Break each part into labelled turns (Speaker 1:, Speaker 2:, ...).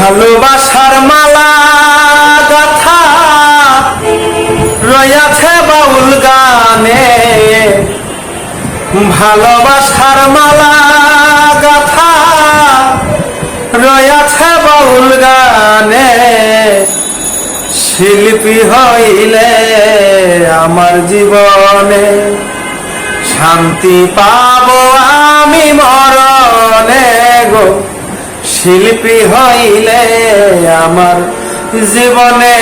Speaker 1: ভালোবাসার মালা গাথা রয়াছে বাউল গানে। ভালোবাসার মালা গাথা রয়াছে বাউল গানে। শিল্পী হইলে আমার জীবনে শান্তি পাবো আমি মরণে গো। শিল্পী হইলে আমার জীবনে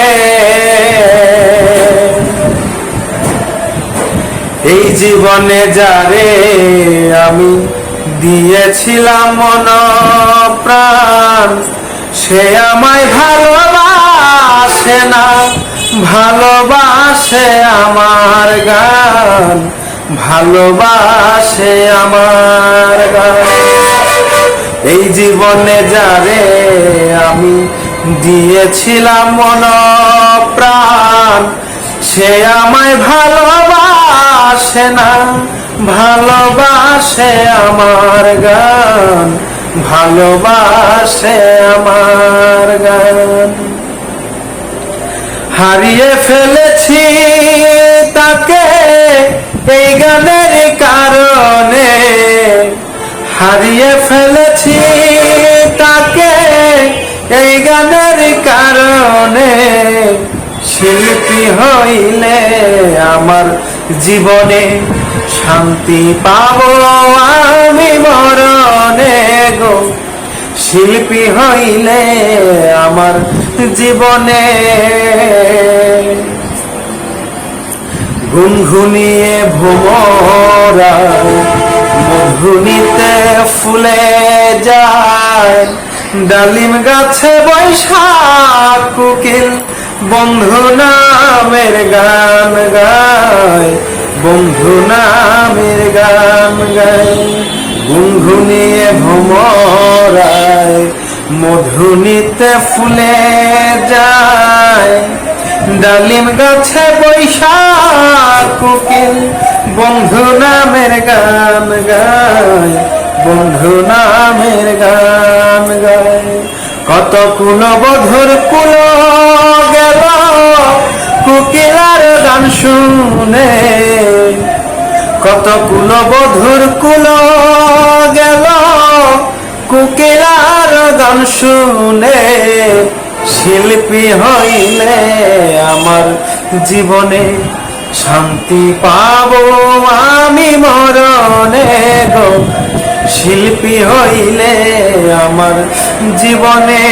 Speaker 1: এই জীবনে যারে আমি দিয়েছিলাম মন প্রাণ সে আমায় ভালোবাসে না, ভালোবাসে আমার গান, ভালোবাসে আমার গান। এই জীবনে যারে আমি দিয়েছিলাম মন প্রাণ সে আমায় ভালোবাসে না, ভালোবাসে আমার গান, ভালোবাসে আমার গান। হারিয়ে ফেলেছি তাকে এই গানের কারণে হারিয়ে ফেলেছি তাকে এই গানের কারণে। শিল্পী হইলে আমার জীবনে শান্তি পাব আমি মরণে গো। শিল্পী হইলে আমার জীবনে গুনগুনিয়ে ভোমরা মধুনিতে ফুলে যায়। ডালিম গাছে বৈশাখ কুকিল বন্ধু নামের গান গায়। বন্ধু নামের গান গায়। গুনগুনিয়ে ভোমরায় মধুনিতে ফুলে যায়। ডালিম গাছে বৈশাখ কুকিল বন্ধু নামের গান গায়, বন্ধু নামের গান গায়। কত কুল বধুর কুল গেল, কুকিলার গান শুনে। কত কুল বধুর কুল গেল, কুকিলার গান শুনে। শিল্পী হইলে আমার জীবনে শান্তি পাবো আমি মরণে গো। শিল্পী হইলে আমার জীবনে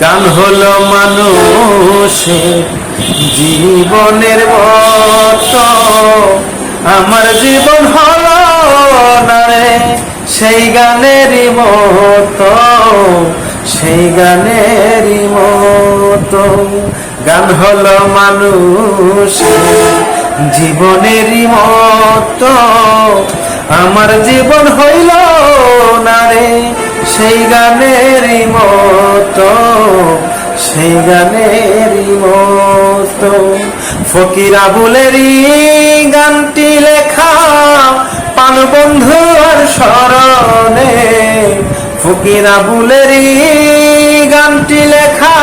Speaker 1: গান হলো মানুষের জীবনের মতো আমার জীবন হলো না রে, সেই গানেরই মতো, সেই গানেরই মতো। গান হলো মানুষ জীবনেরই মতো। আমার জীবন হইল না রে সেই গানেরই মতো, সেই গানেরই মতো। ফকিরা বুলেরই গানটি লেখা, পান আর স্মরণে। ফকিরা বুলেরই গানটি লেখা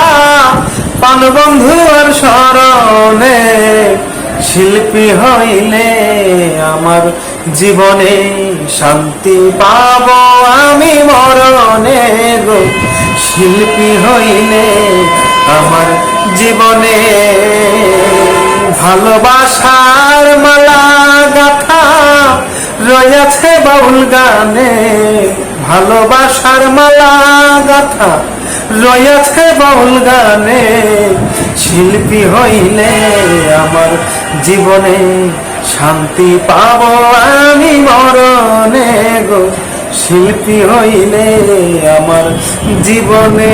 Speaker 1: বন্ধু আর স্মরণে শিল্পী হইলে আমার জীবনে শান্তি পাব আমি মরণে গো। শিল্পী হইলে আমার জীবনে ভালোবাসার মালা গাথা রয়েছে বাউল গানে। ভালোবাসার মালা গাথা রয়েছে বাউল গানে, শিল্পী হইলে আমার জীবনে শান্তি পাব আমি মরণে গো। শিল্পী হইলে আমার জীবনে